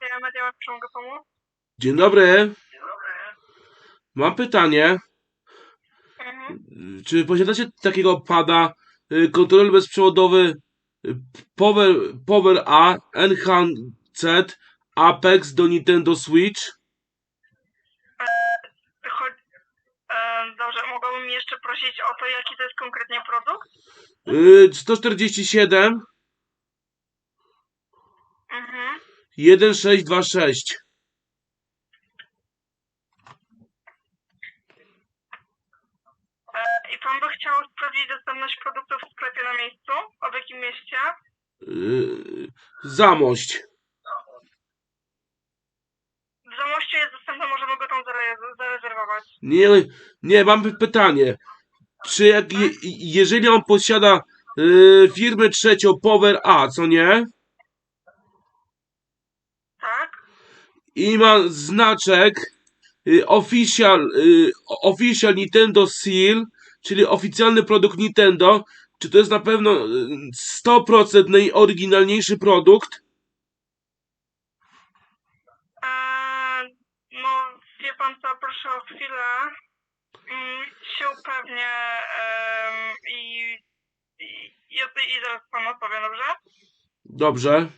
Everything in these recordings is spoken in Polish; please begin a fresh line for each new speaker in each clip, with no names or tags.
Czy mogę pomóc?
Dzień dobry. Mam pytanie.
Mhm.
Czy posiadacie takiego pada y, kontroler bezprzewodowy y, Power, Power A Enhanced Apex do Nintendo Switch?
Chodź... E, dobrze, mogłabym jeszcze prosić o to, jaki to jest konkretnie produkt?
Y, 147
Mhm.
1626.
E, I pan by chciał sprawdzić dostępność produktów w sklepie na miejscu? O w jakim mieście?
Y, Zamość.
W Zamościu jest dostępny, możemy go tam zare- zarezerwować.
Nie, nie, mam py- pytanie. Czy jak, je, jeżeli on posiada y, firmę trzecią Power A, co nie?
Tak?
I ma znaczek y, official, y, official Nintendo Seal, czyli oficjalny produkt Nintendo. Czy to jest na pewno y, 100% najoryginalniejszy produkt?
No, wie pan co, proszę o chwilę. Mm, się upewnię em, i, i, i, i zaraz panu odpowiem, dobrze?
Dobrze.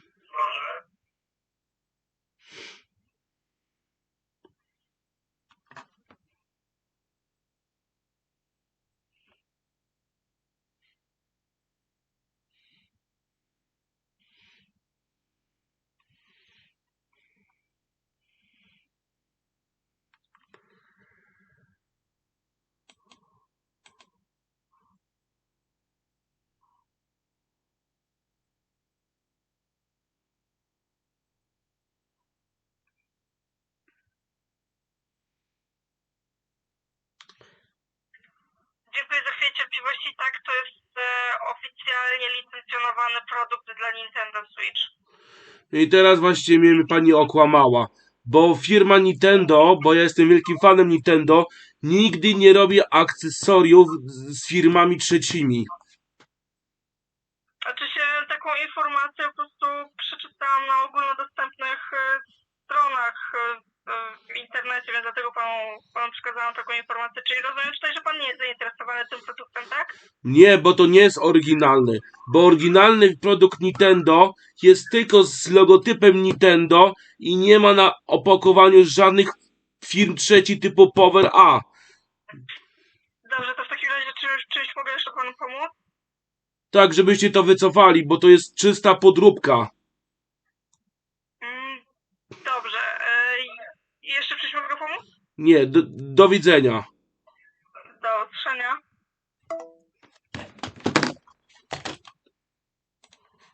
Dziękuję za chwilę cierpliwości. Tak, to jest e, oficjalnie licencjonowany produkt dla Nintendo Switch.
I teraz właściwie mnie pani okłamała. Bo firma Nintendo, bo ja jestem wielkim fanem Nintendo, nigdy nie robi akcesoriów z z firmami trzecimi.
Znaczy się taką informację po prostu przeczytałam na ogólnodostępnych e, stronach e, e, w internecie, więc dlatego panu, panu przekazałam taką informację. Czyli rozumiem tutaj, że pan nie jest zainteresowany tym produktem, tak?
Nie, bo to nie jest oryginalny. Bo oryginalny produkt Nintendo jest tylko z logotypem Nintendo i nie ma na opakowaniu żadnych firm trzeci typu Power A.
Dobrze, to w takim razie czymś, czymś mogę jeszcze panu pomóc?
Tak, żebyście to wycofali, bo to jest czysta podróbka.
Mm, dobrze. E,
Nie, do, do widzenia.
Do usłyszenia.